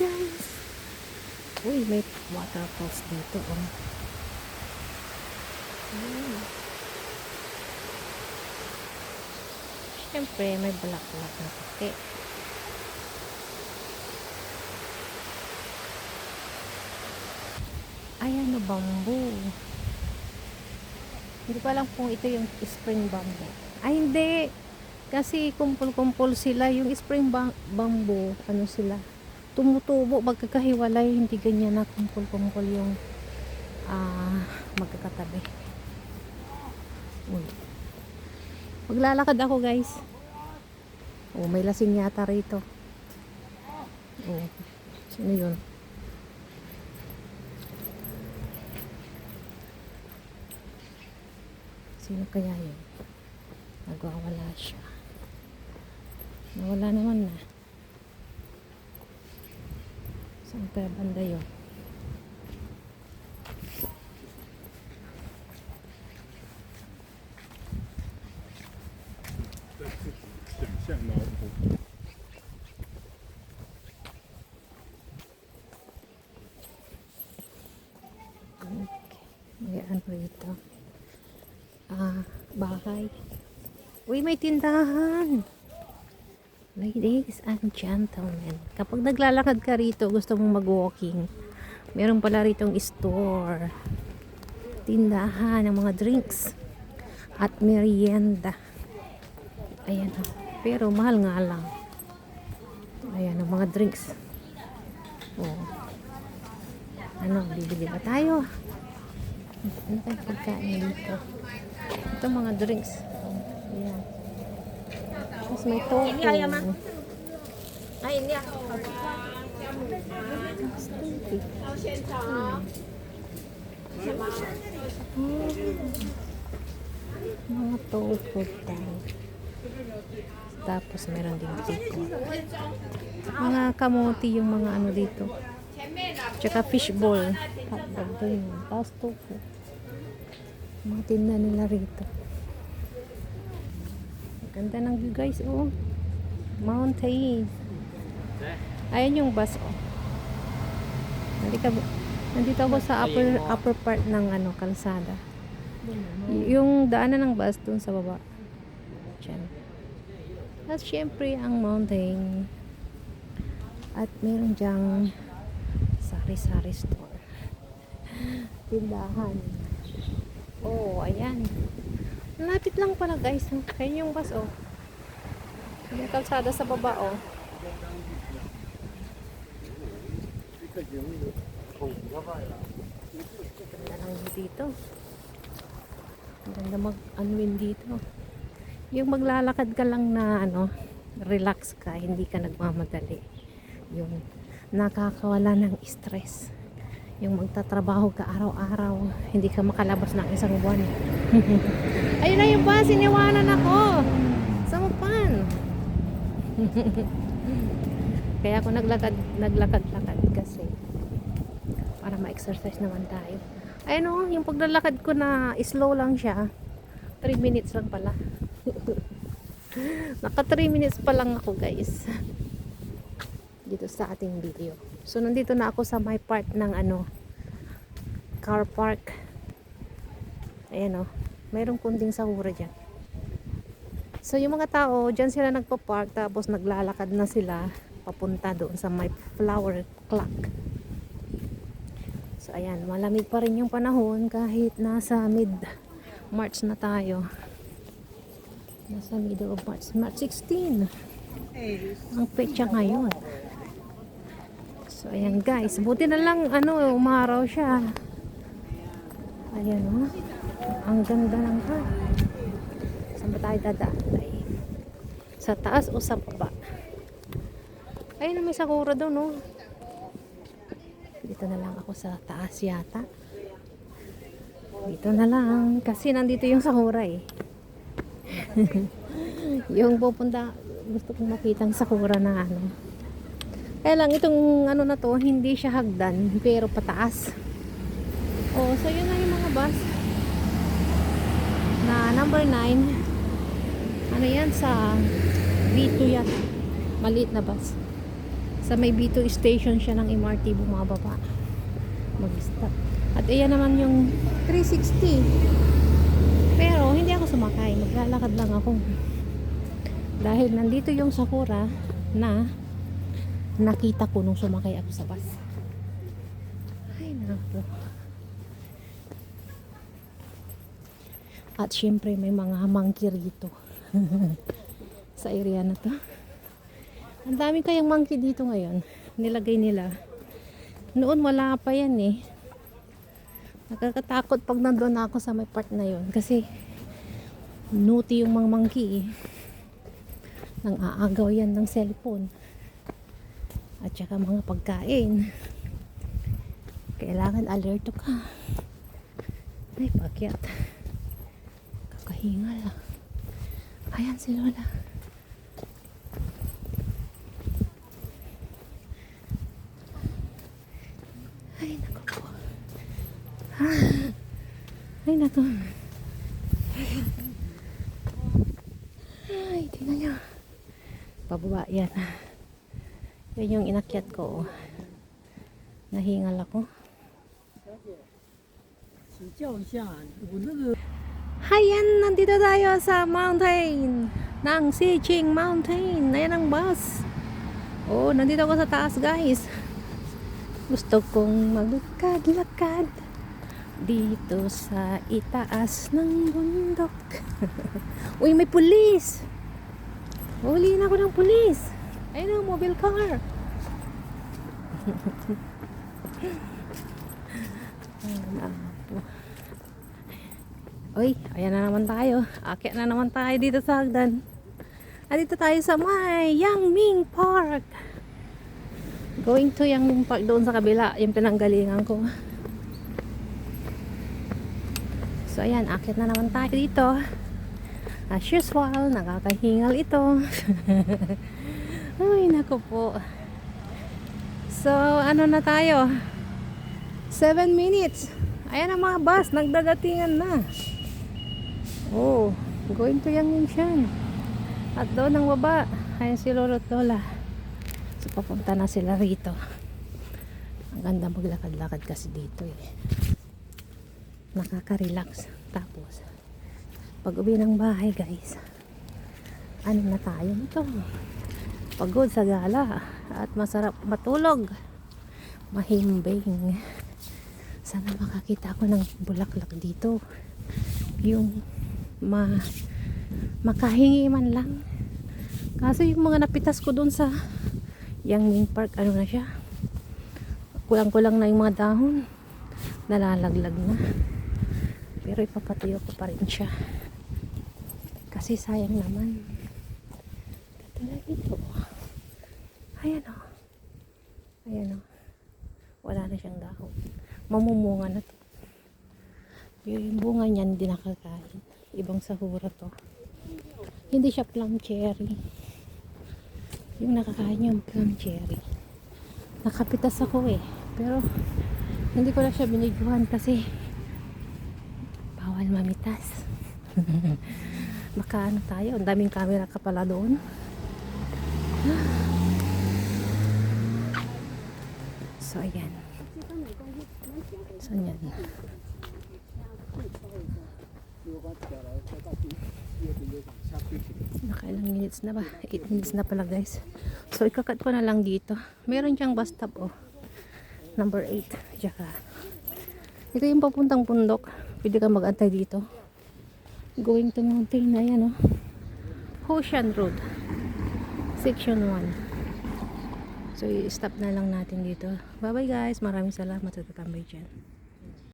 guys. Uy, may waterfalls dito. Oh. Hmm. Siyempre, may bulaklak na puti. Ayan na bamboo. Hindi ko alam kung ito yung spring bamboo. Ay, hindi. Kasi kumpul-kumpul sila. Yung spring bam- bamboo, ano sila, tumutubo, magkakahiwalay. Hindi ganyan na kumpul-kumpul yung ah magkakatabi. Uy. Maglalakad ako, guys. Oh, may lasing yata rito. Oh. Sino yun? Sino kaya yun? Nagwawala siya. Nawala naman na. Saan kaya banda yun? Okay. Ayan po ito. Ah, bahay. Uy, may tindahan! Ladies and gentlemen, kapag naglalakad ka rito, gusto mong mag-walking, meron pala ritong store. Tindahan ng mga drinks at merienda. Ayan o. Pero mahal nga lang. Ayan ang mga drinks. Oh. Ano, bibili ba tayo? Ano tayong pagkain dito? Ito mga drinks. Ayan. Tapos may tofu. Ay, hindi ako. Tofu. Mga tofu tayo. Tapos meron din dito. Mga kamuti yung mga ano dito. Tsaka fishball. Hotdog din. Tapos tofu. Mga tinda nila rito. Ganda ng view guys. Oh. Mountain. Ayan yung bus. Oh. Nandito, nandito ako sa upper upper part ng ano kalsada. Yung daanan ng bus dun sa baba. Diyan. At syempre ang mountain. At meron diyang sari-sari store. Tindahan. Oh, ayan. Lapit lang pala guys. Kaya yung bus oh. Yung kalsada sa baba oh. Ganda lang dito. Ang ganda mag-unwind dito. Yung maglalakad ka lang na ano, relax ka, hindi ka nagmamadali. Yung nakakawala ng stress. Yung magtatrabaho ka araw-araw, hindi ka makalabas ng isang buwan. Ayun na yung bus, iniwanan ako. Sa mapan. Kaya ako naglakad, naglakad-lakad kasi para ma-exercise naman tayo. Ayun o, yung paglalakad ko na slow lang siya. 3 minutes lang pala. Naka 3 minutes pa lang ako guys. Dito sa ating video. So nandito na ako sa my part ng ano car park. Ayan o. Mayroong kunting sahura dyan. So yung mga tao, dyan sila nagpa-park tapos naglalakad na sila papunta doon sa my flower clock. So ayan, malamig pa rin yung panahon kahit nasa mid March na tayo. Nasa middle of March. March 16. Ang petsa ngayon. So ayan guys, buti na lang ano, umaraw siya. Ayan oh. Ang ganda ng park. Saan ba tayo dadaan? Sa taas o sa baba? Ayun, may sakura doon, no? Dito na lang ako sa taas yata. Dito na lang. Kasi nandito yung sakura eh. yung pupunta, gusto kong makita ang sakura na ano. Kaya lang, itong ano na to, hindi siya hagdan, pero pataas. Oh, so yun na yung mga bus. Na number 9. Ano yan sa B2 yan. Maliit na bus. Sa may B2 station siya ng MRT bumababa. Mag-stop. At iyan naman yung 360. Pero hindi ako sumakay. Maglalakad lang ako. Dahil nandito yung Sakura na nakita ko nung sumakay ako sa bus. Ay, naku. At syempre may mga monkey rito. sa area na to. Ang dami kayang monkey dito ngayon. Nilagay nila. Noon wala pa yan eh. Nakakatakot pag nandun ako sa may part na yon Kasi nuti yung mga monkey eh. Nang aagaw yan ng cellphone. At saka mga pagkain. Kailangan alerto ka. Ay, pakyat. Kakahingal. Ayan si Lola. Ay, naku po. Ah. Ay, naku. Ay, tingnan niyo. Pababa yan. Yun yung inakyat ko. Oh. Nahingal ako. Hayan, nandito tayo sa mountain ng Siching Mountain. Ayan ang bus. Oh, nandito ako sa taas guys. Gusto kong maglakad-lakad dito sa itaas ng bundok. Uy, may pulis! Huli ako ng pulis! Ayun ang mobile car. Ah. Uy, ayan na naman tayo. Akit na naman tayo dito sa hagdan. At dito tayo sa may Yangming Park. Going to Yangming Park doon sa kabila, yung pinanggalingan ko. So ayan, akit na naman tayo dito. As usual, nakakahingal ito. Ay, naku po. So, ano na tayo? 7 minutes. Ayan ang mga bus, nagdadatingan na. Oh, going to Yangming Shan. At doon ang baba, ayan si Lolo at Lola. So, papunta na sila rito. Ang ganda maglakad-lakad kasi dito eh. Nakaka-relax. Tapos, pag uwi ng bahay guys, ano na tayo nito? Pagod sa gala at masarap matulog. Mahimbing. Sana makakita ako ng bulaklak dito. Yung ma makahingi man lang. Kaso yung mga napitas ko doon sa Yangming Park, ano na siya? Kulang-kulang na yung mga dahon. Nalalaglag na. Pero ipapatuyo ko pa rin siya. Kasi sayang naman. Katulad ito. Ayan o. Ayan o. Wala na siyang dahon. Mamumunga na to. Yung bunga niyan hindi nakakain. Ibang sahura to. Hindi siya plum cherry. Yung nakakain yung plum cherry. Nakapitas ako eh. Pero hindi ko na siya biniguan kasi bawal mamitas. Baka ano tayo, ang daming camera ka pala doon. So, ayan. So, ayan. Nakailang minutes na ba? 8 minutes na pala guys. So ikakat ko na lang dito. Meron siyang bus stop oh. Number 8. Tsaka. Ito yung papuntang bundok. Pwede ka mag-antay dito. Going to mountain na yan oh. Ocean Road. Section 1. So i-stop na lang natin dito. Bye bye guys. Maraming salamat sa tatambay dyan.